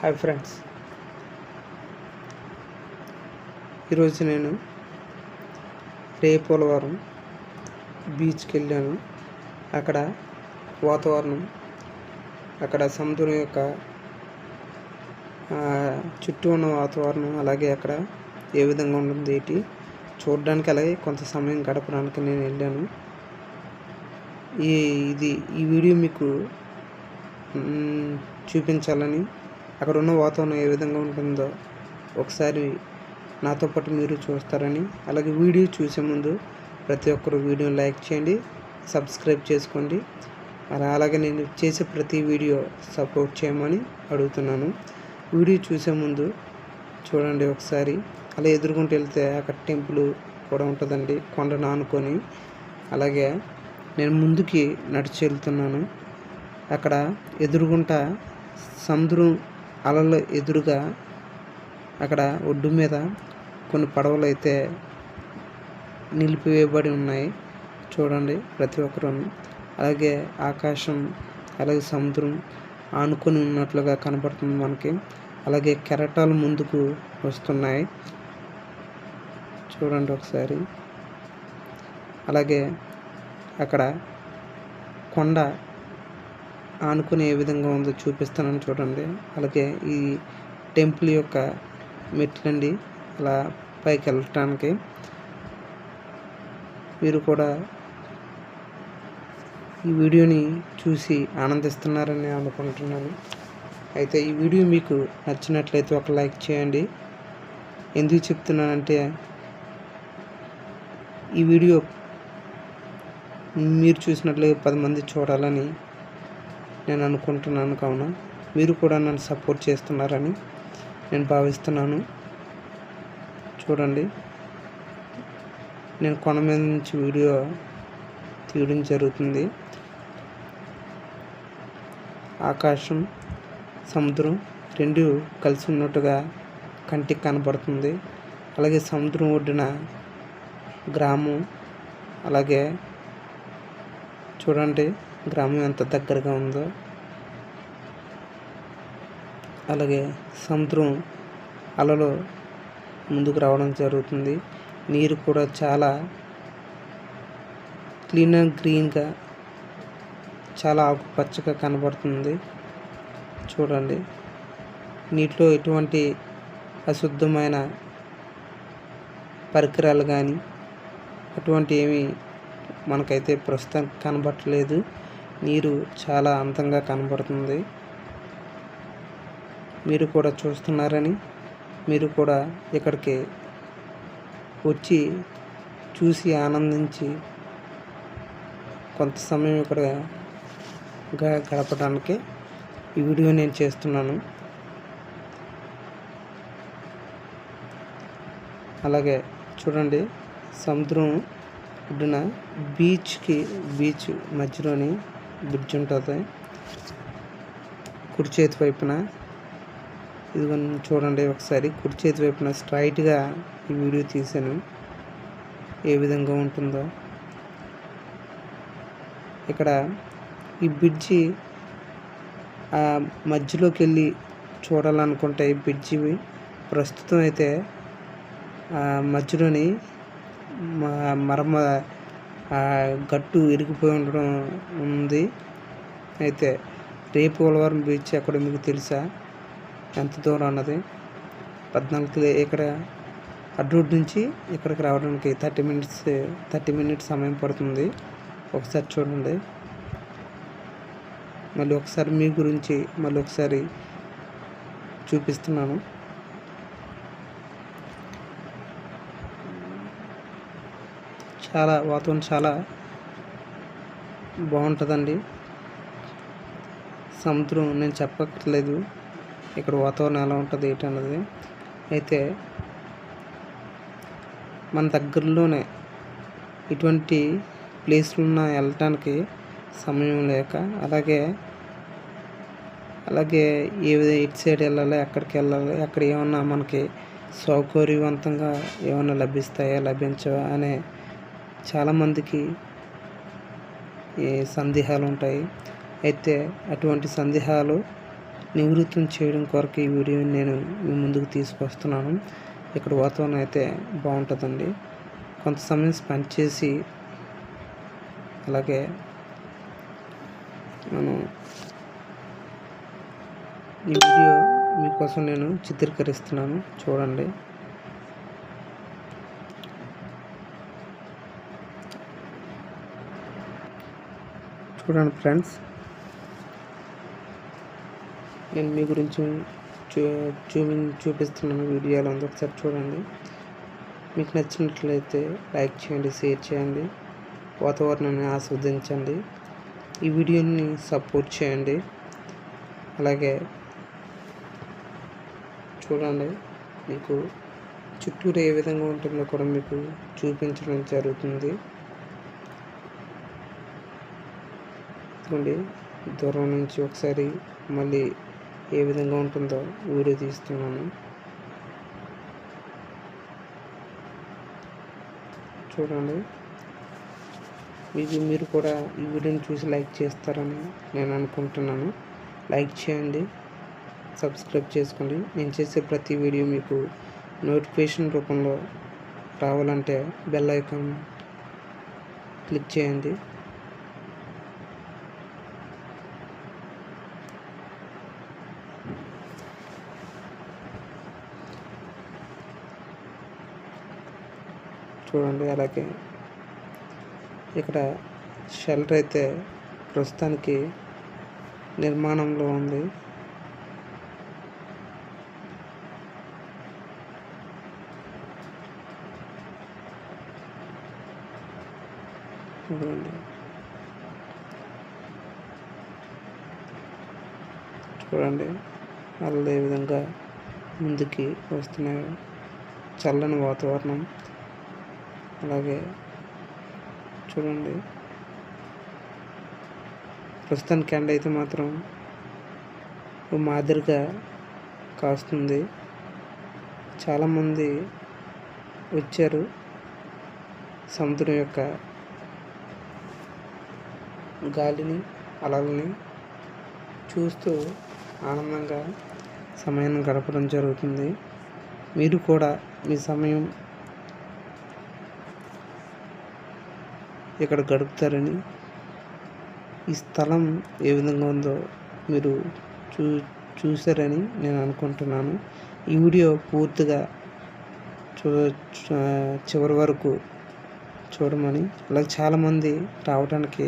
Hi friends. ఈరోజు నేను రేపోలవరం బీచ్కి వెళ్ళాను. అక్కడ వాతావరణం అక్కడ సముద్రం యొక్క చుట్టూ ఉన్న వాతావరణం అలాగే అక్కడ ఏ విధంగా ఉంటుంది ఏంటి చూడడానికి అలాగే కొంత సమయం గడపడానికి నేను వెళ్ళాను. ఈ ఇది ఈ వీడియో మీకు చూపించాలని అక్కడ ఉన్న వాతావరణం ఏ విధంగా ఉంటుందో ఒకసారి నాతో పాటు మీరు చూస్తారని అలాగే వీడియో చూసే ముందు ప్రతి ఒక్కరు వీడియో లైక్ చేయండి సబ్స్క్రైబ్ చేసుకోండి. అలా అలాగే నేను చేసే ప్రతి వీడియో సపోర్ట్ చేయమని అడుగుతున్నాను. వీడియో చూసే ముందు చూడండి ఒకసారి. అలా ఎదుర్కొంటూ వెళ్తే అక్కడ టెంపుల్ కూడా ఉంటుందండి కొండను ఆనుకొని అలాగే నేను ముందుకి నడిచి వెళ్తున్నాను. అక్కడ ఎదురుగుంట సముద్రం అలల ఎదురుగా అక్కడ ఒడ్డు మీద కొన్ని పడవలు అయితే నిలిపివేయబడి ఉన్నాయి. చూడండి ప్రతి ఒక్కరూ అలాగే ఆకాశం అలాగే సముద్రం ఆనుకొని ఉన్నట్లుగా కనపడుతుంది మనకి. అలాగే కెరటాలు ముందుకు వస్తున్నాయి. చూడండి ఒకసారి. అలాగే అక్కడ కొండ ఆనుకుని ఏ విధంగా ఉందో చూపిస్తానని చూడండి. అలాగే ఈ టెంపుల్ యొక్క మెట్లండి అలా పైకి వెళ్ళటానికి. మీరు కూడా ఈ వీడియోని చూసి ఆనందిస్తున్నారని అనుకుంటున్నాను. అయితే ఈ వీడియో మీకు నచ్చినట్లయితే ఒక లైక్ చేయండి. ఎందుకు చెప్తున్నానంటే ఈ వీడియో మీరు చూసినట్లయితే పది మంది చూడాలని నేను అనుకుంటున్నాను కావున మీరు కూడా నన్ను సపోర్ట్ చేస్తున్నారని నేను భావిస్తున్నాను. చూడండి. నేను కొండ మీద నుంచి వీడియో తీయడం జరుగుతుంది. ఆకాశం సముద్రం రెండు కలిసి ఉన్నట్టుగా కంటికి కనబడుతుంది. అలాగే సముద్రం ఒడ్డున గ్రామం అలాగే చూడండి. గ్రామం ఎంత దగ్గరగా ఉందో అలాగే సముద్రం అలలు ముందుకు రావడం జరుగుతుంది. నీరు కూడా చాలా క్లీన్ అండ్ గ్రీన్గా చాలా ఆకుపచ్చగా కనబడుతుంది. చూడండి. నీటిలో ఎటువంటి అశుద్ధమైన పరికరాలు కానీ అటువంటి ఏమీ మనకైతే ప్రస్తుతానికి కనబడట్లేదు నీరు చాలా అందంగా కనబడుతుంది. మీరు కూడా చూస్తున్నారని మీరు కూడా ఇక్కడికి వచ్చి చూసి ఆనందించి కొంత సమయం ఇక్కడ గ- గడపడానికి ఈ వీడియో నేను చేస్తున్నాను. అలాగే చూడండి సముద్రం ఒడ్డున బీచ్కి బీచ్ మధ్యలోని బ్రిడ్జ్ ఉంటుంది. కుడి చేతి వైపున. ఇదిగో చూడండి ఒకసారి. కుడి చేతి వైపున స్ట్రైట్గా ఈ వీడియో తీశాను. ఏ విధంగా ఉంటుందో. ఇక్కడ ఈ బ్రిడ్జి ఆ మధ్యలోకి వెళ్ళి చూడాలనుకుంటే ఈ బ్రిడ్జి ప్రస్తుతం అయితే ఆ మధ్యలోని మ- ఆ గట్టు ఇరిగిపోయి ఉండడం ఉంది. అయితే రేపు పోలవరం బీచ్ ఎక్కడ మీకు తెలుసా? ఎంత దూరం అన్నది? పద్నాలుగు కిలో ఇక్కడ అడ్రోడ్ నుంచి ఇక్కడికి రావడానికి థర్టీ మినిట్స్ థర్టీ మినిట్స్ సమయం పడుతుంది. ఒకసారి చూడండి. మళ్ళీ ఒకసారి మీ గురించి మళ్ళీ ఒకసారి చూపిస్తున్నాను. చాలా వాతావరణం చాలా బాగుంటుందండి. సముద్రం నేను చెప్పట్లేదు ఇక్కడ వాతావరణం ఎలా ఉంటుంది ఏంటి అన్నది. అయితే మన దగ్గరలోనే ఇటువంటి ప్లేస్లున్న వెళ్ళటానికి సమయం లేక అలాగే అలాగే ఏ ఇటు సైడ్ వెళ్ళాలి ఎక్కడికి వెళ్ళాలి అక్కడ ఏమన్నా మనకి సౌకర్యవంతంగా ఏమైనా లభిస్తాయా లభించవా అనే చాలామందికి సందేహాలు ఉంటాయి. అయితే అటువంటి సందేహాలు నివృత్తం చేయడం కొరకు ఈ వీడియోని నేను మీ ముందుకు తీసుకొస్తున్నాను. ఇక్కడ వాతావరణం అయితే బాగుంటుందండి. కొంత సమయం స్పెండ్ చేసి అలాగే మనం ఈ వీడియో మీకోసం నేను చిత్రీకరిస్తున్నాను. చూడండి. చూడండి ఫ్రెండ్స్. నేను మీ గురించి చూ చూపి చూపిస్తున్నాను వీడియోలో ఉంది. ఒకసారి చూడండి. మీకు నచ్చినట్లయితే లైక్ చేయండి షేర్ చేయండి. వాతావరణాన్ని ఆస్వాదించండి. ఈ వీడియోని సపోర్ట్ చేయండి. అలాగే చూడండి మీకు చుట్టూరు ఏ విధంగా ఉంటుందో కూడా మీకు చూపించడం జరుగుతుంది. ఇదిగోండి దూరం నుంచి ఒకసారి మళ్ళీ ఏ విధంగా ఉంటుందో వీడియో తీస్తున్నాను. చూడండి. మీకు మీరు కూడా ఈ వీడియోని చూసి లైక్ చేస్తారని నేను అనుకుంటున్నాను. లైక్ చేయండి. సబ్స్క్రైబ్ చేసుకోండి. నేను చేసే ప్రతి వీడియో మీకు నోటిఫికేషన్ రూపంలో రావాలంటే బెల్ ఐకాన్ క్లిక్ చేయండి. చూడండి అలాగే ఇక్కడ షెల్టర్ అయితే ప్రస్తుతానికి నిర్మాణంలో ఉంది. చూడండి చూడండి అదే విధంగా ముందుకి వస్తున్నాయి చల్లని వాతావరణం. అలాగే చూడండి. ప్రస్తుతానికి ఎండ అయితే మాత్రం మాదిరిగా కాస్తుంది. చాలామంది వచ్చారు సముద్రం యొక్క గాలిని అలలని చూస్తూ ఆనందంగా సమయాన్ని గడపడం జరుగుతుంది. మీరు కూడా మీ సమయం ఇక్కడ గడుపుతారని ఈ స్థలం ఏ విధంగా ఉందో మీరు చూ చూసారని నేను అనుకుంటున్నాను. ఈ వీడియో పూర్తిగా చూ చివరి వరకు చూడమని. అలాగే చాలామంది రావడానికి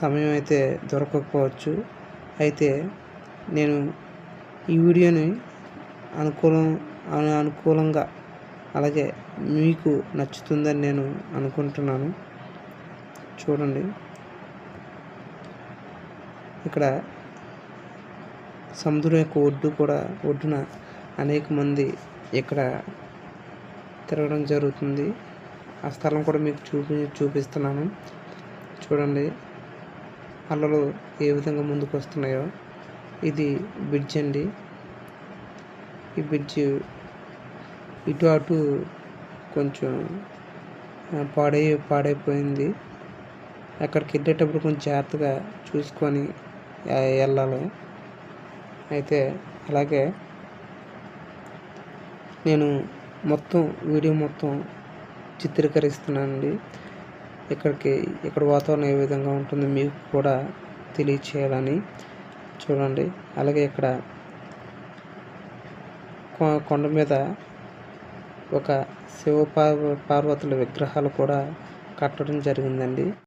సమయం అయితే దొరకకపోవచ్చు. అయితే నేను ఈ వీడియోని అనుకూలం అనుకూలంగా అలాగే మీకు నచ్చుతుందని నేను అనుకుంటున్నాను. చూడండి. ఇక్కడ సముద్రం యొక్క ఒడ్డు కూడా ఒడ్డున అనేక మంది ఇక్కడ తిరగడం జరుగుతుంది. ఆ స్థలం కూడా మీకు చూపి చూపిస్తున్నాను. చూడండి. అలలు ఏ విధంగా ముందుకు వస్తున్నాయో ఇది బ్రిడ్జ్ అండి. ఈ బ్రిడ్జ్ ఇటు అటు కొంచెం పాడై పాడైపోయింది. అక్కడికి వెళ్ళేటప్పుడు కొంచెం జాగ్రత్తగా చూసుకొని వెళ్ళాలి. అయితే అలాగే నేను మొత్తం వీడియో మొత్తం చిత్రీకరిస్తున్నానండి. ఇక్కడికి ఇక్కడ వాతావరణం ఏ విధంగా ఉంటుందో మీకు కూడా తెలియచేయాలని చూడండి. అలాగే ఇక్కడ కొండ మీద ఒక శివ పార్వతుల విగ్రహాలు కూడా కట్టడం జరిగిందండి.